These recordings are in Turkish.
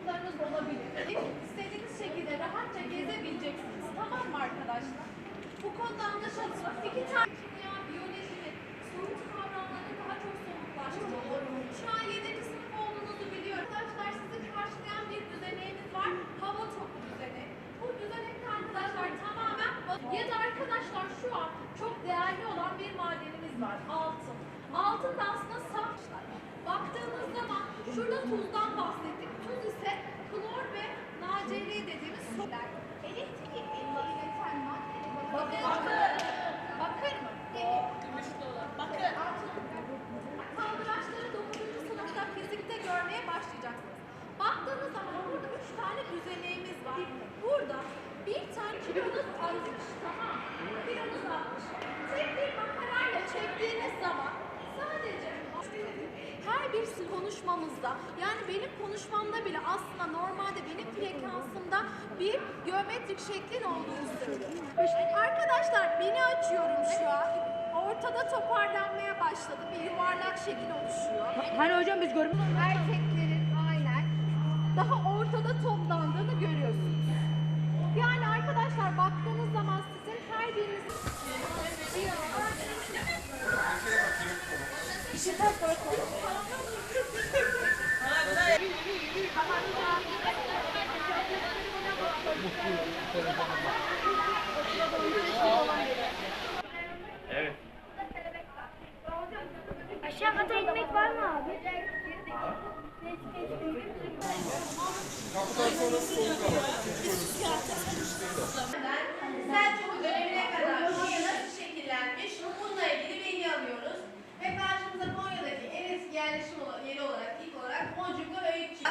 alanınız olabilir. İstediğiniz şekilde rahatça gezebileceksiniz. Tamam mı arkadaşlar? Bu konuda anlaşalım. İki tane kimya, biyoloji ve soyut kavramlarını daha çok somutlaştıralım. Şu an 7. sınıf olduğunuzu biliyorum. Arkadaşlar sizi karşılayan bir düzeneğiniz var. Hava topu düzeneği. Bu düzenekte arkadaşlar tamamen ya da arkadaşlar şu an çok değerli olan bir madenimiz var. Altın. Altın da aslında saflar. Baktığınız zaman şurada tuzdan Burada bir tane kilonuz 60. Tamam. Kilonuz 60. Tek bir makarayla çektiğiniz zaman sadece her bir konuşmamızda yani benim konuşmamda bile aslında normalde benim frekansımda bir geometrik şeklin olduğunu söylüyor. Arkadaşlar beni açıyorum şu an. Ortada toparlanmaya başladı. Bir yuvarlak şekil oluşuyor. Hani hocam biz görmüyoruz. Aynen daha ortada toplandığını görüyorsunuz. Yani arkadaşlar baktığınız zaman sizin her biriniz Evet. Aşağı kata ekmek var mı abi? Konya nasıl şekillenmiş bununla ilgili bilgi alıyoruz. Ve karşımıza Konya'daki en eski yerleşim yeri olarak ilk olarak Boncuklu Öğütçü.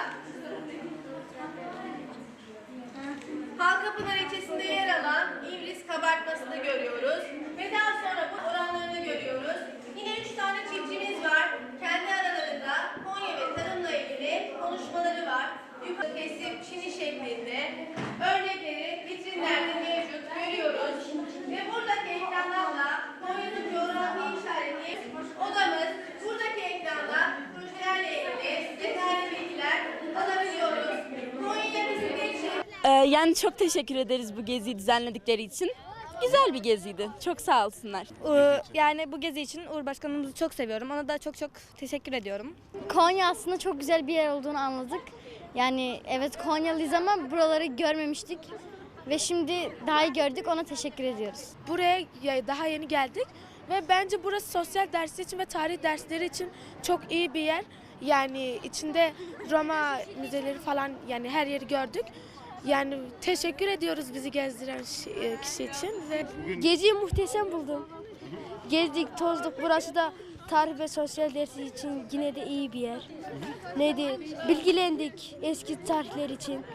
Halkapınar ilçesinde yer alan İvris kabartmasını görüyoruz. Ve daha sonra bu yani çok teşekkür ederiz bu geziyi düzenledikleri için. Güzel bir geziydi. Çok sağ olsunlar. Ee, Yani bu gezi için Uğur Başkanımızı çok seviyorum. Ona da çok çok teşekkür ediyorum. Konya aslında çok güzel bir yer olduğunu anladık. Yani evet Konyalıyız ama buraları görmemiştik. Ve şimdi daha iyi gördük. Ona teşekkür ediyoruz. Buraya ya- daha yeni geldik ve bence burası sosyal dersler için ve tarih dersleri için çok iyi bir yer. Yani içinde Roma müzeleri falan yani her yeri gördük. Yani teşekkür ediyoruz bizi gezdiren e, kişi için ve Geziyi muhteşem buldum. Gezdik, tozduk. Burası da tarih ve sosyal dersi için yine de iyi bir yer. Neydi? Bilgilendik eski tarihler için.